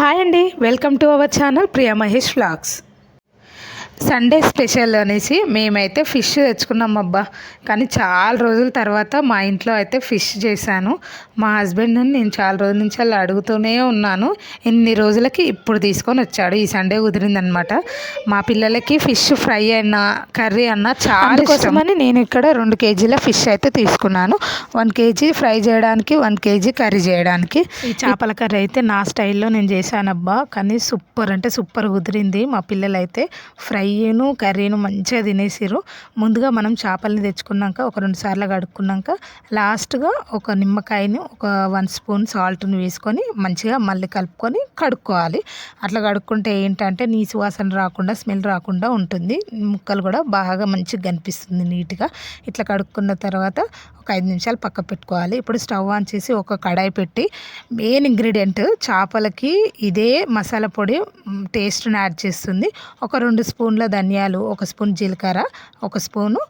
Hi అండి welcome to our channel Priya Mahesh vlogs. Sunday special అనేసి మేమైతే fish తెచ్చుకున్నాం అబ్బా. కానీ చాలా రోజుల తర్వాత మా ఇంట్లో అయితే ఫిష్ చేశాను. మా హస్బెండ్ నేను చాలా రోజుల నుంచి అలా అడుగుతూనే ఉన్నాను. ఎన్ని రోజులకి ఇప్పుడు తీసుకొని వచ్చాడు. ఈ సండే కుదిరిందనమాట మా పిల్లలకి ఫిష్ ఫ్రై అయినా కర్రీ అన్నా చాలా కోసమని నేను ఇక్కడ రెండు కేజీల ఫిష్ అయితే తీసుకున్నాను. వన్ కేజీ ఫ్రై చేయడానికి వన్ కేజీ కర్రీ చేయడానికి. ఈ చేపల కర్రీ అయితే నా స్టైల్లో నేను చేశానబ్బా. కానీ సూపర్ అంటే సూపర్ కుదిరింది మా పిల్లలు అయితే ఫ్రైను కర్రీను మంచిగా తినేసిరు ముందుగా మనం చేపల్ని తెచ్చుకున్నాక ఒక రెండు సార్లు కడుక్కున్నాక లాస్ట్గా ఒక నిమ్మకాయని ఒక వన్ స్పూన్ సాల్ట్ని వేసుకొని మంచిగా మళ్ళీ కలుపుకొని కడుక్కోవాలి. అట్లా కడుక్కుంటే ఏంటంటే నీసు వాసన రాకుండా స్మెల్ రాకుండా ఉంటుంది. ముక్కలు కూడా బాగా మంచిగా కనిపిస్తుంది నీట్గా. ఇట్లా కడుక్కున్న తర్వాత ఒక ఐదు నిమిషాలు పక్క పెట్టుకోవాలి. ఇప్పుడు స్టవ్ ఆన్ చేసి ఒక కడాయి పెట్టి మెయిన్ ఇంగ్రీడియంట్ చేపలకి ఇదే మసాలా పొడి టేస్ట్ని యాడ్ చేస్తుంది. ఒక రెండు స్పూన్ల ధనియాలు ఒక స్పూన్ జీలకర్ర ఒక స్పూను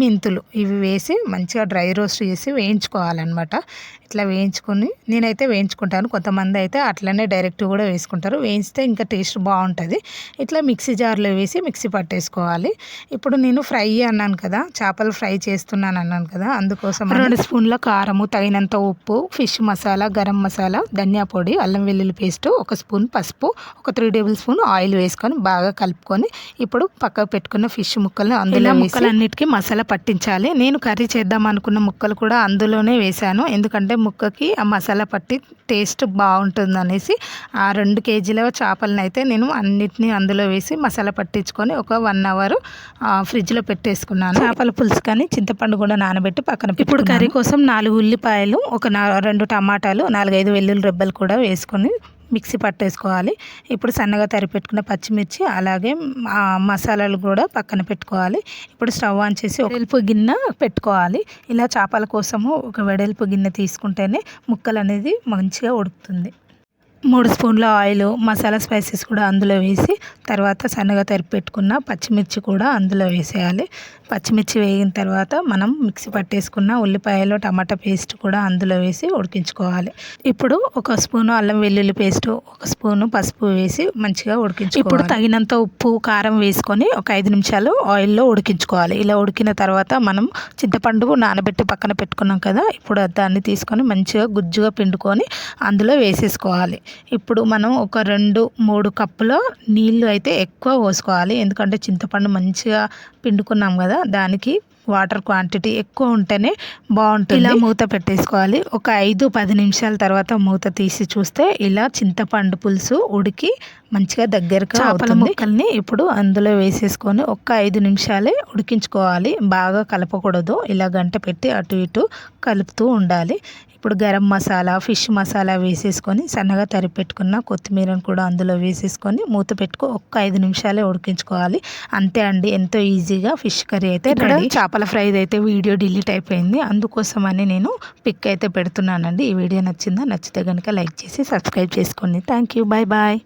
మెంతులు. ఇవి వేసి మంచిగా డ్రై రోస్ట్ చేసి వేయించుకోవాలన్నమాట. ఇట్లా వేయించుకొని నేనైతే వేయించుకుంటాను. కొంతమంది అయితే అట్లనే డైరెక్ట్ కూడా వేసుకుంటారు. వేయిస్తే ఇంకా టేస్ట్ బాగుంటుంది. ఇట్లా మిక్సీ జార్లో వేసి మిక్సీ పట్టేసుకోవాలి. ఇప్పుడు నేను ఫ్రై అన్నాను కదా చేపలు ఫ్రై చేస్తున్నాను అన్నాను కదా అందుకోసం రెండు స్పూన్ల కారము తగినంత ఉప్పు ఫిష్ మసాలా గరం మసాలా ధనియా పొడి అల్లం వెల్లుల్లి పేస్ట్ ఒక స్పూన్ పసుపు ఒక త్రీ టేబుల్ స్పూన్ ఆయిల్ వేసుకొని బాగా కలుపుకొని ఇప్పుడు పక్కకు పెట్టుకున్న ఫిష్ ముక్కల్ని అందులో ముక్కలన్నిటికీ మసాలా పట్టించాలి. నేను కర్రీ చేద్దాం అనుకున్న ముక్కలు కూడా అందులోనే వేశాను. ఎందుకంటే ముక్కకి ఆ మసాలా పట్టి టేస్ట్ బాగుంటుంది అనేసి ఆ రెండు కేజీల చేపలను అయితే నేను అన్నిటినీ అందులో వేసి మసాలా పట్టించుకొని ఒక వన్ అవర్ ఫ్రిడ్జ్లో పెట్టేసుకున్నాను. చేపల పులుసు కానీ చింతపండు కూడా నానబెట్టి పక్కన ఇప్పుడు కర్రీ కోసం నాలుగు ఉల్లిపాయలు ఒక రెండు టమాటాలు నాలుగైదు వెల్లుల్లి రెబ్బలు కూడా వేసుకొని మిక్సీ పట్టేసుకోవాలి. ఇప్పుడు సన్నగా తరిపెట్టుకున్న పచ్చిమిర్చి అలాగే మసాలాలు కూడా పక్కన పెట్టుకోవాలి. ఇప్పుడు స్టవ్ ఆన్ చేసి వెడల్పు గిన్నె పెట్టుకోవాలి. ఇలా చేపల కోసము ఒక వెడల్పు గిన్నె తీసుకుంటేనే ముక్కలు అనేది మంచిగా ఉడుకుతుంది. మూడు స్పూన్ల ఆయిల్ మసాలా స్పైసెస్ కూడా అందులో వేసి తర్వాత సన్నగా తరిపి పెట్టుకున్న పచ్చిమిర్చి కూడా అందులో వేసేయాలి. పచ్చిమిర్చి వేగిన తర్వాత మనం మిక్సీ పట్టేసుకున్న ఉల్లిపాయలు టమాటా పేస్ట్ కూడా అందులో వేసి ఉడికించుకోవాలి. ఇప్పుడు ఒక స్పూను అల్లం వెల్లుల్లి పేస్ట్ ఒక స్పూను పసుపు వేసి మంచిగా ఉడికించు ఇప్పుడు తగినంత ఉప్పు కారం వేసుకొని ఒక ఐదు నిమిషాలు ఆయిల్లో ఉడికించుకోవాలి. ఇలా ఉడికిన తర్వాత మనం చింతపండు నానబెట్టి పక్కన పెట్టుకున్నాం కదా ఇప్పుడు దాన్ని తీసుకొని మంచిగా గుజ్జుగా పిండుకొని అందులో వేసేసుకోవాలి. ఇప్పుడు మనం ఒక రెండు మూడు కప్పుల నీళ్ళు అయితే ఎక్కువ పోసుకోవాలి. ఎందుకంటే చింతపండు మంచిగా పిండుకున్నాం కదా దానికి వాటర్ క్వాంటిటీ ఎక్కువ ఉంటేనే బాగుంటుంది. ఇలా మూత పెట్టేసుకోవాలి. ఒక ఐదు పది నిమిషాల తర్వాత మూత తీసి చూస్తే ఇలా చింతపండు పులుసు ఉడికి మంచిగా దగ్గరగా చేపల ముక్కల్ని ఇప్పుడు అందులో వేసేసుకొని ఒక ఐదు నిమిషాలే ఉడికించుకోవాలి. బాగా కలపకూడదు. ఇలా గంట పెట్టి అటు ఇటు కలుపుతూ ఉండాలి. ఇప్పుడు గరం మసాలా ఫిష్ మసాలా వేసేసుకొని సన్నగా తరిపెట్టుకున్న కొత్తిమీరను కూడా అందులో వేసేసుకొని మూత పెట్టుకో ఒక్క ఐదు నిమిషాలే ఉడికించుకోవాలి. అంతే అండి ఎంతో ఈజీగా ఫిష్ కర్రీ అయితే రెడీ. చేపల ఫ్రై అయితే వీడియో డిలీట్ అయిపోయింది. అందుకోసమని నేను పిక్ అయితే పెడుతున్నానండి. ఈ వీడియో నచ్చిందా? నచ్చితే కనుక లైక్ చేసి సబ్స్క్రైబ్ చేసుకోండి. Thank you. Bye bye